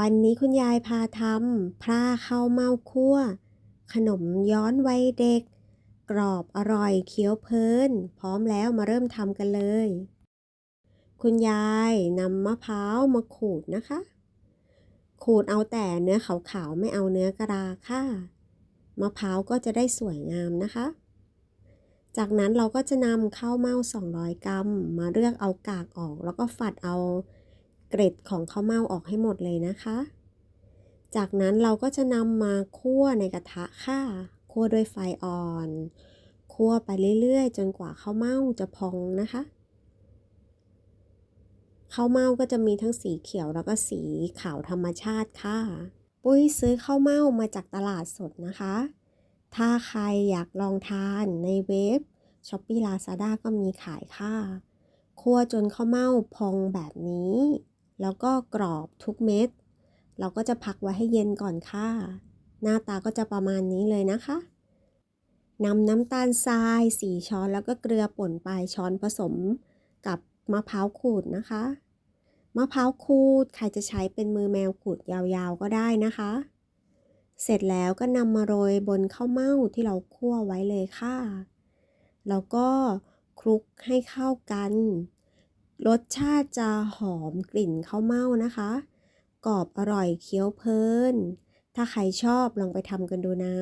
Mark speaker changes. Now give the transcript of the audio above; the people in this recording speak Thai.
Speaker 1: วันนี้คุณยายพาทำพร่าข้าวเม่าคั่ว ขนมย้อนวัยเด็ก กรอบอร่อยเคี้ยวเพลิน พร้อมแล้วมาเริ่มทำกันเลย คุณยายนำมะพร้าวมาขูดนะคะ ขูดเอาแต่เนื้อขาวๆไม่เอาเนื้อกระดาษค่ะมะพร้าวก็จะได้สวยงามนะคะ จากนั้นเราก็จะนำข้าวเม่า 200 กรัม มาเลือกเอากากออกแล้วก็ฝัดเอา เกร็ดของข้าวเม่าออกให้หมดเลยนะคะ จากนั้นเราก็จะนำมาคั่วในกระทะค่ะ คั่วด้วยไฟอ่อน คั่วไปเรื่อยๆ จนกว่าข้าวเม่าจะพองนะคะข้าวเม่าก็จะมีทั้งสีเขียวแล้วก็สีขาวธรรมชาติค่ะ ปุ้ยซื้อข้าวเม่ามาจากตลาดสดนะคะ ถ้าใครอยากลองทานในเว็บช้อปปี้ลาซาด้าก็มีขายค่ะ คั่วจนข้าวเม่าพองแบบนี้ แล้วก็กรอบทุกเม็ด เราก็จะพักไว้ให้เย็นก่อนค่ะ หน้าตาก็จะประมาณนี้เลยนะคะนำน้ำตาลทรายสี่ช้อนแล้วก็เกลือป่นปลายช้อนผสมกับมะพร้าวขูดนะคะ มะพร้าวขูดใครจะใช้เป็นมือแมวขูดยาวๆก็ได้นะคะ เสร็จแล้วก็นำมาโรยบนข้าวเม่าที่เราคั่วไว้เลยค่ะ แล้วก็คลุกให้เข้ากัน รสชาติจะหอมกลิ่นข้าวเม่านะคะ กรอบอร่อยเคี้ยวเพลิน ถ้าใครชอบลองไปทำกันดูนะ